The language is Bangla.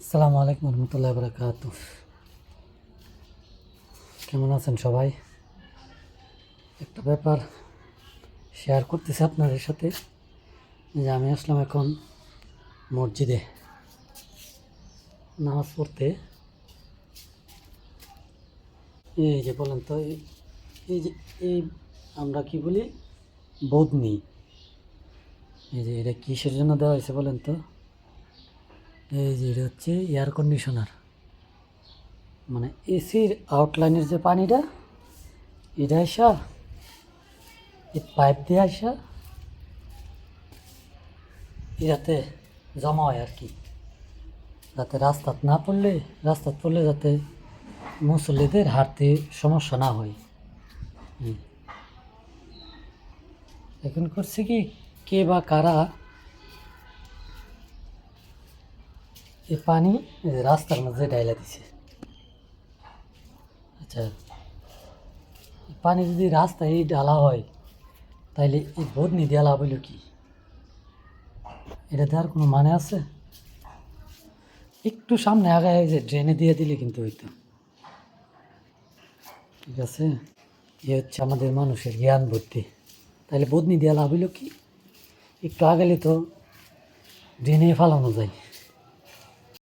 আসসালামু আলাইকুম রহমতুল্লাহ বরকাত কেমন আছেন সবাই? একটা ব্যাপার শেয়ার করতেছি আপনাদের সাথে। যে আমি আসলাম এখন মসজিদে। নামাজ পড়তে। এই যে বলেন তো এই- যে এই আমরা কি বলি? বদনি। এই যে এটা কিসের জন্য দেওয়া হয়েছে বলেন তো? এই যে এটা হচ্ছে এয়ার কন্ডিশনার মানে এসির আউটলাইনের যে পানিটা, এটা আসা, এই পাইপ দিয়ে আসা, এটাতে জমা হয় আর কি। যাতে রাস্তাত না পড়লে, রাস্তাত পড়লে যাতে মুসল্লিদের হাঁটতে সমস্যা না হয়। এখন করছে কি, কে বা কারা এই পানি রাস্তার মধ্যে ডাইলা দিছে। আচ্ছা পানি যদি রাস্তায় ডালা হয়, তাইলে এই বদনি লাভ হইল কি? এটা দেওয়ার কোনো মানে আছে? একটু সামনে আগায় যে ড্রেনে দিয়ে দিলে কিন্তু হইতো। ঠিক আছে? এ হচ্ছে আমাদের মানুষের জ্ঞান বুদ্ধি। তাহলে বদনি দেওয়া লাভ হইল কি? একটু আগালে তো ড্রেনে ফালানো যায়।